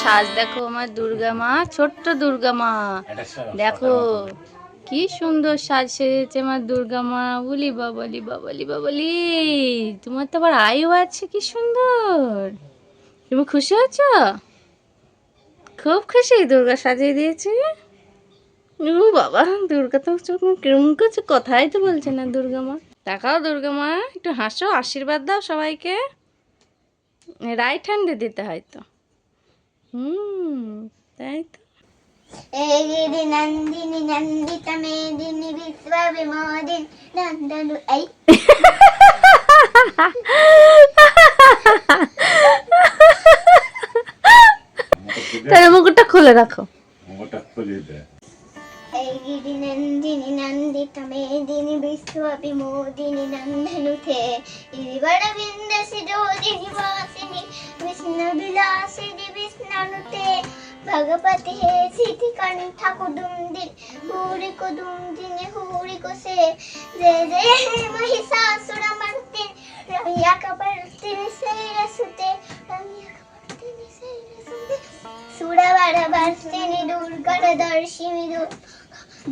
সাজ দেখো আমার দুর্গা মা ছোট্ট দুর্গা মা। দেখো কি সুন্দর সাজ সেজেছে আমার দুর্গা মা। বলি বাবলি বাবলি বাবলি তোমার তো আবার আয়ু আছে কি সুন্দর। তুমি খুশি হচ্ছ খুব খুশি দুর্গা সাজিয়ে দিয়েছে। ও বাবা দুর্গা তো কেমন করছে কথাই তো বলছে না দুর্গা মা। দেখাও দুর্গা মা একটু হাসো আশীর্বাদ দাও সবাইকে। রাইট হ্যান্ডে দিতে হয় তো। হুম তাই তো ఏది నందిని నందిత మేదిని విశ్వ విమోదిని నందను ఐ তাহলে মুকুটটা খুলে রাখো মুকুটটা খুলে দে ఐగిడి నందిని నందిత మేదిని విశ్వ విమోదిని నందను తే ఇది వడ వింద సిడ কানুতে ভগবতে সিদ্ধি কানু ঠাকুর দুম দিন। হুড়ি কো দুম দিনে হুড়ি কোসে রে রে মহিষাসুর মারতেন রমিয়া কপাল তিনি সেই রসুতে সুরাবার সিনি দুর্গর দর্শিনী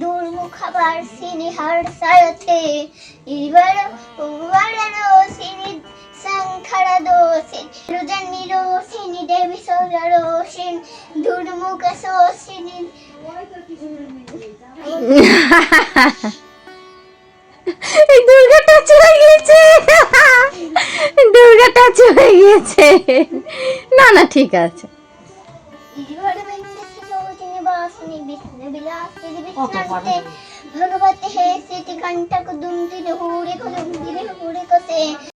দুর্মুখ সিনি হর সারথে। ইবার সিনি সংখার দোষে। রুজন এই দুর্গাটা চলে গিয়েছে। দুর্গাটা চলে গিয়েছে। না না ঠিক আছে। ভগবতে হে সিটি কণ্ঠক হুড়ি কুদুমদিন হুড়ি কসে